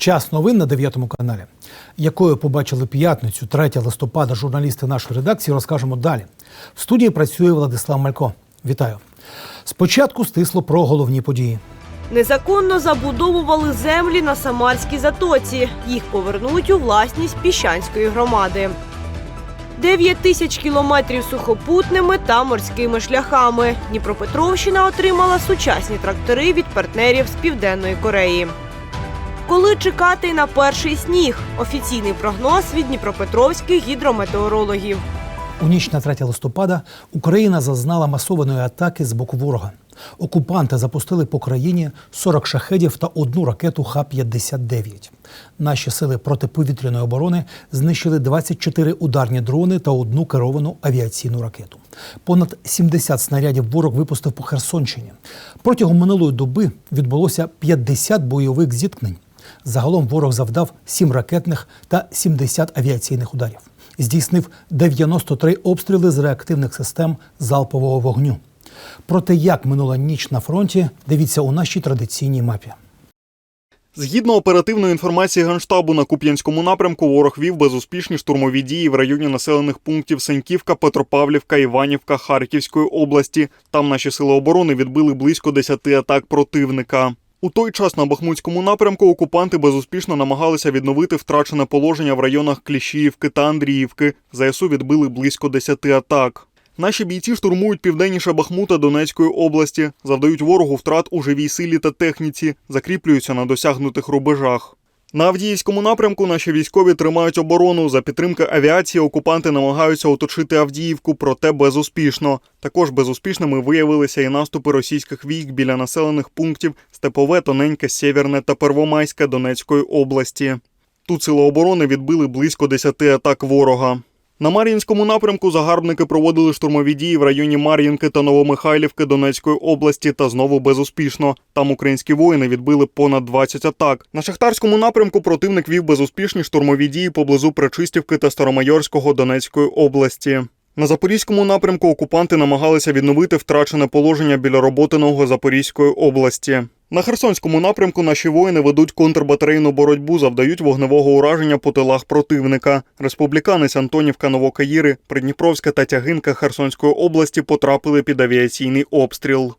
Час новин на 9 каналі. Якою побачили п'ятницю, 3 листопада, журналісти нашої редакції розкажемо далі. В студії працює Владислав Малько. Вітаю. Спочатку стисло про головні події. Незаконно забудовували землі на Самарській затоці. Їх повернуть у власність піщанської громади. 9 тисяч кілометрів сухопутними та морськими шляхами. Дніпропетровщина отримала сучасні трактори від партнерів з Південної Кореї. Коли чекати на перший сніг? Офіційний прогноз від дніпропетровських гідрометеорологів. У ніч на 3 листопада Україна зазнала масованої атаки з боку ворога. Окупанти запустили по країні 40 шахедів та одну ракету Х-59. Наші сили протиповітряної оборони знищили 24 ударні дрони та одну керовану авіаційну ракету. Понад 70 снарядів ворог випустив по Херсонщині. Протягом минулої доби відбулося 50 бойових зіткнень. Загалом ворог завдав 7 ракетних та 70 авіаційних ударів. Здійснив 93 обстріли з реактивних систем залпового вогню. Про те, як минула ніч на фронті, дивіться у нашій традиційній мапі. Згідно оперативної інформації Генштабу на Куп'янському напрямку, ворог вів безуспішні штурмові дії в районі населених пунктів Сеньківка, Петропавлівка, Іванівка Харківської області. Там наші сили оборони відбили близько 10 атак противника. У той час на Бахмутському напрямку окупанти безуспішно намагалися відновити втрачене положення в районах Кліщіївки та Андріївки. ЗСУ відбили близько 10 атак. Наші бійці штурмують південніше Бахмута Донецької області, завдають ворогу втрат у живій силі та техніці, закріплюються на досягнутих рубежах. На Авдіївському напрямку наші військові тримають оборону. За підтримки авіації окупанти намагаються оточити Авдіївку, проте безуспішно. Також безуспішними виявилися і наступи російських військ біля населених пунктів Степове, Тоненьке, Сєвєрне та Первомайське Донецької області. Тут сили оборони відбили близько 10 атак ворога. На Мар'їнському напрямку загарбники проводили штурмові дії в районі Мар'їнки та Новомихайлівки Донецької області та знову безуспішно. Там українські воїни відбили понад 20 атак. На Шахтарському напрямку противник вів безуспішні штурмові дії поблизу Пречистівки та Старомайорського Донецької області. На Запорізькому напрямку окупанти намагалися відновити втрачене положення біля роботиного Запорізької області. На Херсонському напрямку наші воїни ведуть контрбатарейну боротьбу, завдають вогневого ураження по тилах противника. Республіканець Антонівка Новокаїри, Придніпровська та Тягинка Херсонської області потрапили під авіаційний обстріл.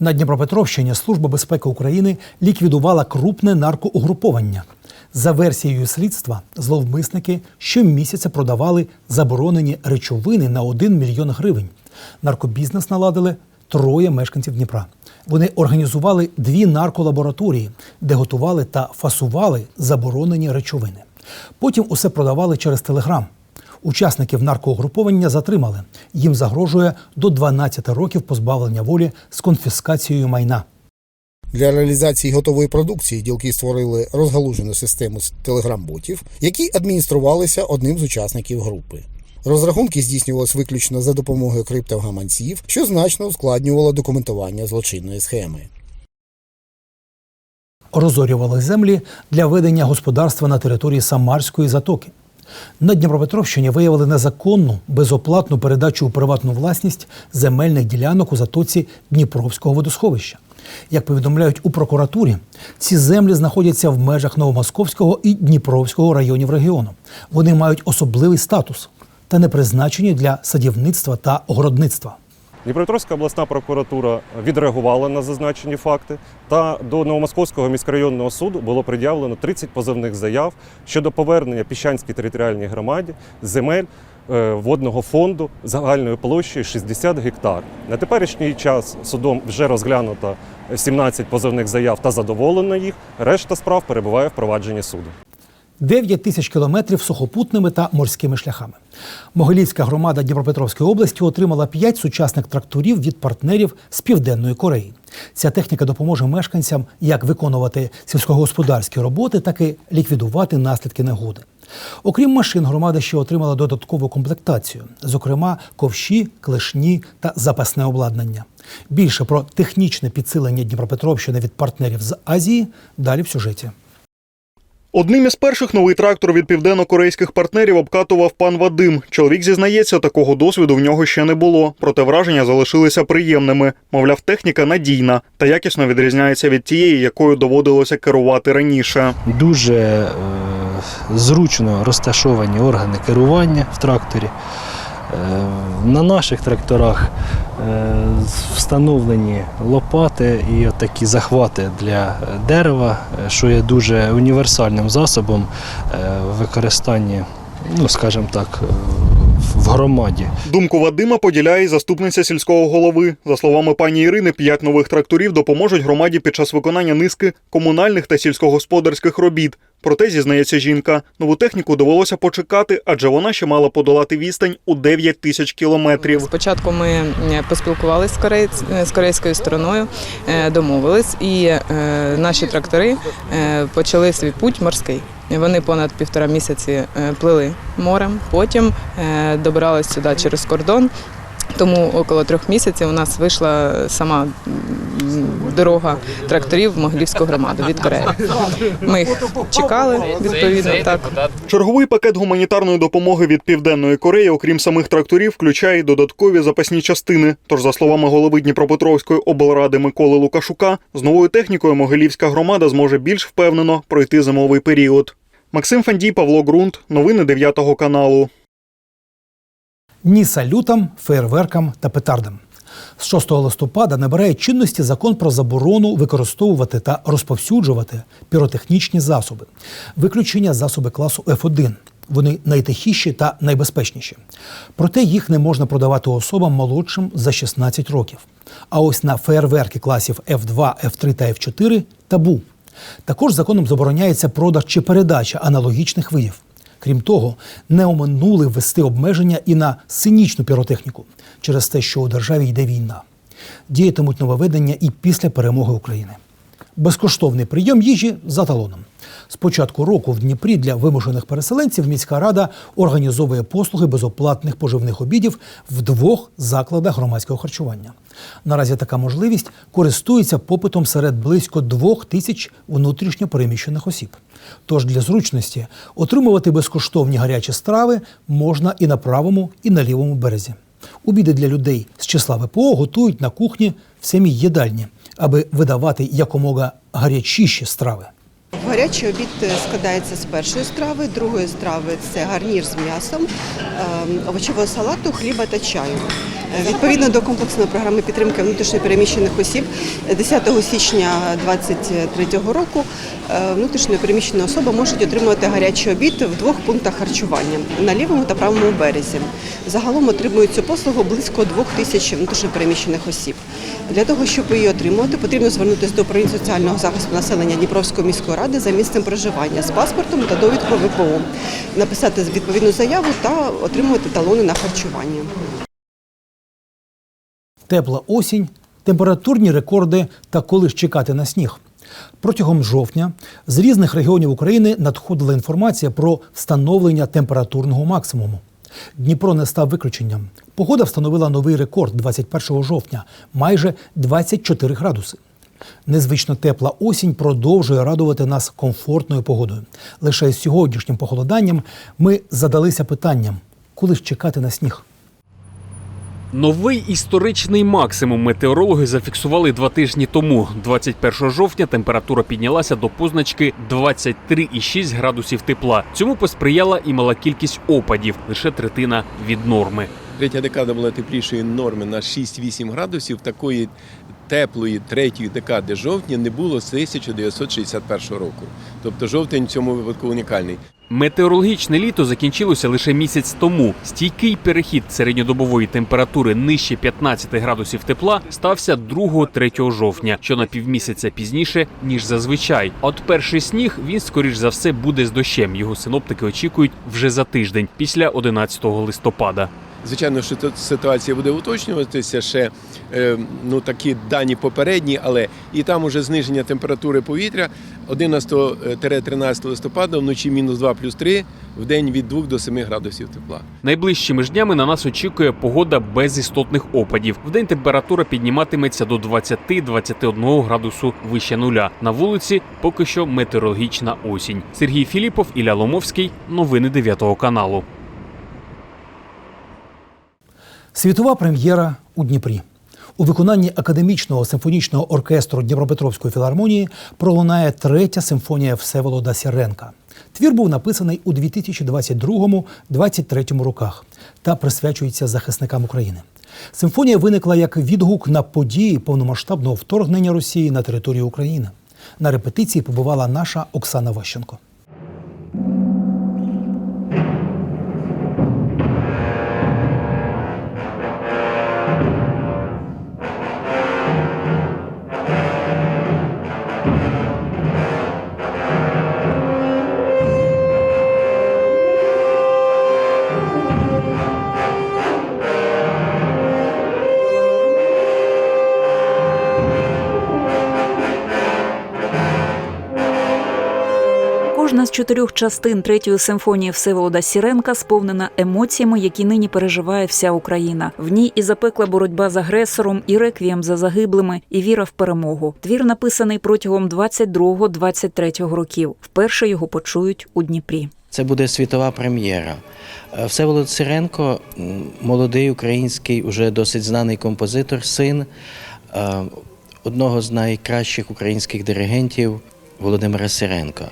На Дніпропетровщині Служба безпеки України ліквідувала крупне наркоугруповання. За версією слідства, зловмисники щомісяця продавали заборонені речовини на 1 мільйон гривень. Наркобізнес наладили троє мешканців Дніпра. Вони організували дві нарколабораторії, де готували та фасували заборонені речовини. Потім усе продавали через телеграм. Учасників наркоугруповання затримали. Їм загрожує до 12 років позбавлення волі з конфіскацією майна. Для реалізації готової продукції ділки створили розгалужену систему телеграм-ботів, які адмініструвалися одним з учасників групи. Розрахунки здійснювалися виключно за допомогою криптогаманців, що значно ускладнювало документування злочинної схеми. розорювали землі для ведення господарства на території Самарської затоки. На Дніпропетровщині виявили незаконну безоплатну передачу у приватну власність земельних ділянок у затоці Дніпровського водосховища. Як повідомляють у прокуратурі, ці землі знаходяться в межах Новомосковського і Дніпровського районів регіону. Вони мають особливий статус та не призначені для садівництва та огородництва. Дніпропетровська обласна прокуратура відреагувала на зазначені факти, та до Новомосковського міськрайонного суду було пред'явлено 30 позовних заяв щодо повернення Піщанській територіальній громаді земель е, водного фонду загальною площею 60 гектар. На теперішній час судом вже розглянуто 17 позовних заяв та задоволено їх. Решта справ перебуває в провадженні суду. 9 тисяч кілометрів сухопутними та морськими шляхами. Могилівська громада Дніпропетровської області отримала 5 сучасних тракторів від партнерів з Південної Кореї. Ця техніка допоможе мешканцям як виконувати сільськогосподарські роботи, так і ліквідувати наслідки негоди. Окрім машин, громада ще отримала додаткову комплектацію, зокрема ковші, клешні та запасне обладнання. Більше про технічне підсилення Дніпропетровщини від партнерів з Азії далі в сюжеті. Одним із перших новий трактор від південно-корейських партнерів обкатував пан Вадим. Чоловік зізнається, такого досвіду в нього ще не було. Проте враження залишилися приємними. Мовляв, техніка надійна та якісно відрізняється від тієї, якою доводилося керувати раніше. Дуже е, зручно розташовані органи керування в тракторі. Е, На наших тракторах е, встановлені лопати і такі захвати для дерева, е, що є дуже універсальним засобом в використанні, ну скажімо так, в громаді. Думку Вадима поділяє заступниця сільського голови. За словами пані Ірини, п'ять нових тракторів допоможуть громаді під час виконання низки комунальних та сільськогосподарських робіт. Проте, зізнається жінка, нову техніку довелося почекати, адже вона ще мала подолати відстань у 9 тисяч кілометрів. Спочатку ми е, поспілкувалися з, корейць- е, з корейською стороною, е, домовились, і наші трактори почали свій путь морський. Вони понад півтора місяці плили морем, потім добирались сюди через кордон. Тому около трьох місяців у нас вийшла сама дорога тракторів в Могилівську громаду від Кореї. Ми їх чекали відповідно так. Черговий пакет гуманітарної допомоги від Південної Кореї, окрім самих тракторів, включає й додаткові запасні частини. Тож, за словами голови Дніпропетровської облради Миколи Лукашука, з новою технікою Могилівська громада зможе більш впевнено пройти зимовий період. Максим Фандій, Павло Ґрунт, новини 9 каналу. Ні салютам, фейерверкам та петардам. З 6 листопада набирає чинності закон про заборону використовувати та розповсюджувати піротехнічні засоби, виключення засоби класу F1. Вони найтихіші та найбезпечніші. Проте їх не можна продавати особам молодшим за 16 років. А ось на фейерверки класів F2, F3 та F4 табу. Також законом забороняється продаж чи передача аналогічних видів. Крім того, не оминули ввести обмеження і на синічну піротехніку через те, що у державі йде війна. Діятимуть нововведення і після перемоги України. Безкоштовний прийом їжі за талоном. З початку року в Дніпрі для вимушених переселенців міська рада організовує послуги безоплатних поживних обідів в двох закладах громадського харчування. Наразі така можливість користується попитом серед близько двох тисяч внутрішньо переміщених осіб. Тож для зручності отримувати безкоштовні гарячі страви можна і на правому, і на лівому березі. Обіди для людей з числа ВПО готують на кухні в самій їдальні, аби видавати якомога гарячіші страви. Гарячий обід е, складається з першої страви, другої страви це гарнір з м'ясом, ем, овочевого салату, хліба та чаю. Е, Відповідно до комплексної програми підтримки внутрішньопереміщених осіб, е, 10 січня 2023 року е, внутрішньо переміщені особи можуть отримувати гарячий обід в двох пунктах харчування на лівому та правому березі. Загалом отримують цю послугу близько двох тисяч внутрішньопереміщених осіб. Для того, щоб її отримувати, потрібно звернутися до управління соціального захисту населення Дніпровської міської ради за місцем проживання з паспортом та довідкою ВПО, написати відповідну заяву та отримувати талони на харчування. Тепла осінь, температурні рекорди та коли ж чекати на сніг. Протягом жовтня з різних регіонів України надходила інформація про встановлення температурного максимуму. Дніпро не став виключенням. Погода встановила новий рекорд 21 жовтня майже 24 градуси. Незвично тепла осінь продовжує радувати нас комфортною погодою. Лише з сьогоднішнім похолоданням ми задалися питанням, коли ж чекати на сніг. Новий історичний максимум метеорологи зафіксували два тижні тому. 21 жовтня температура піднялася до позначки 23,6 градусів тепла. Цьому посприяла і мала кількість опадів лише третина від норми. Третя декада була теплішої норми на 6-8 градусів. Такої теплої третьої декади жовтня не було з 1961 року. Тобто жовтень в цьому випадку унікальний. Метеорологічне літо закінчилося лише місяць тому. Стійкий перехід середньодобової температури нижче 15 градусів тепла стався 2-3 жовтня, що на півмісяця пізніше ніж зазвичай. От перший сніг він скоріш за все буде з дощем. Його синоптики очікують вже за тиждень, після 11 листопада. Звичайно, що ситуація буде уточнюватися ще е, ну, такі дані попередні, але і там уже зниження температури повітря 11-13 листопада вночі мінус 2 плюс 3, в день від 2 до 7 градусів тепла. Найближчими ж днями на нас очікує погода без істотних опадів. Вдень температура підніматиметься до 20-21 градусу вище нуля. На вулиці поки що метеорологічна осінь. Сергій Філіпов, Ілля Ломовський. Новини 9 каналу. Світова прем'єра у Дніпрі. У виконанні академічного симфонічного оркестру Дніпропетровської філармонії пролунає третя симфонія Всеволода Сіренка. Твір був написаний у 2022-2023 роках та присвячується захисникам України. Симфонія виникла як відгук на події повномасштабного вторгнення Росії на територію України. На репетиції побувала наша Оксана Ващенко. Кожна з чотирьох частин третьої симфонії Всеволода Сіренка сповнена емоціями, які нині переживає вся Україна. В ній і запекла боротьба з агресором, і реквієм за загиблими, і віра в перемогу. Твір написаний протягом 22-23 років. Вперше його почують у Дніпрі. Це буде світова прем'єра. Е, Всеволод Сиренко, молодий український, уже досить знаний композитор, син е, одного з найкращих українських диригентів Володимира Сиренка.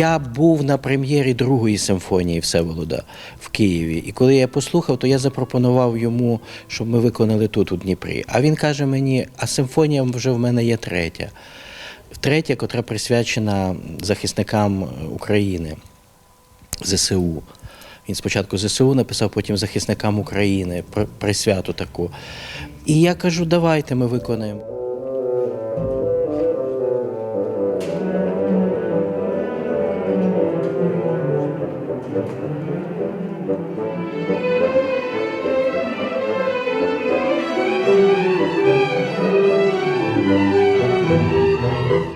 Я був на прем'єрі другої симфонії Всеволода в Києві. І коли я послухав, то я запропонував йому, щоб ми виконали тут, у Дніпрі. А він каже мені: а симфонія вже в мене є третя. Третя, котра присвячена захисникам України ЗСУ. Він спочатку ЗСУ написав, потім захисникам України, присвяту таку. І я кажу, давайте ми виконаємо.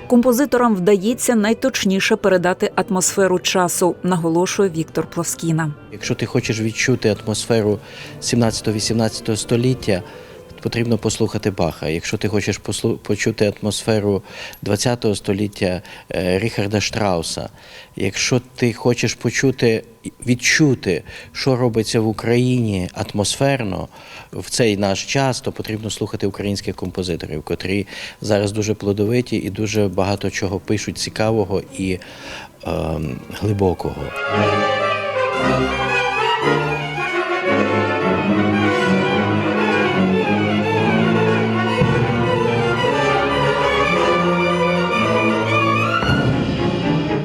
Композиторам вдається найточніше передати атмосферу часу, наголошує Віктор Плавскіна. Якщо ти хочеш відчути атмосферу 17-18 століття, потрібно послухати Баха. Якщо ти хочеш послу- почути атмосферу 20 століття е, Ріхарда Штрауса, якщо ти хочеш почути, відчути, що робиться в Україні атмосферно в цей наш час, то потрібно слухати українських композиторів, котрі зараз дуже плодовиті і дуже багато чого пишуть цікавого і ем, глибокого.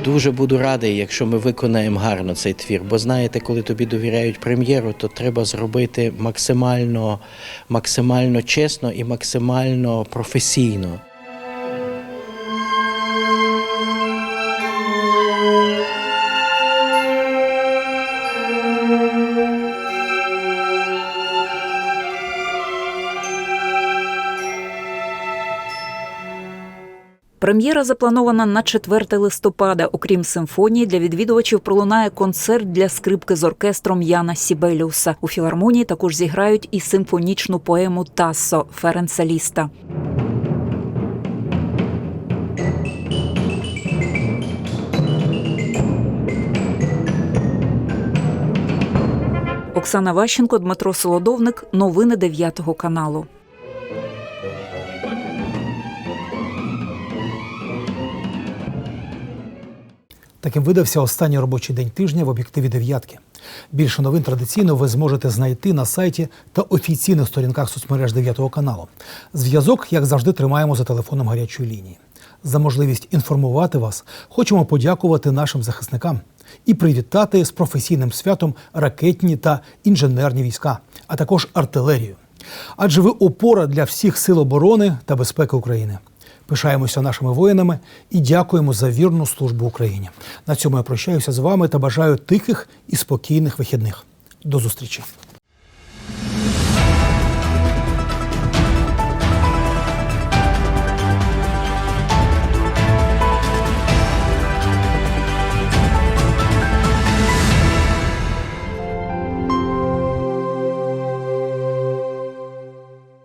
Дуже буду радий, якщо ми виконаємо гарно цей твір. Бо знаєте, коли тобі довіряють прем'єру, то треба зробити максимально, максимально чесно і максимально професійно. Прем'єра запланована на 4 листопада. Окрім симфонії, для відвідувачів пролунає концерт для скрипки з оркестром Яна Сібеліуса. У філармонії також зіграють і симфонічну поему Тассо Ференца Ліста. Оксана Ващенко, Дмитро Солодовник. Новини 9 каналу. Таким видався останній робочий день тижня в об'єктиві дев'ятки. Більше новин традиційно ви зможете знайти на сайті та офіційних сторінках соцмереж 9 каналу. Зв'язок, як завжди, тримаємо за телефоном гарячої лінії. За можливість інформувати вас хочемо подякувати нашим захисникам і привітати з професійним святом ракетні та інженерні війська, а також артилерію. Адже ви опора для всіх сил оборони та безпеки України. Пишаємося нашими воїнами і дякуємо за вірну службу Україні. На цьому я прощаюся з вами та бажаю тихих і спокійних вихідних. До зустрічі.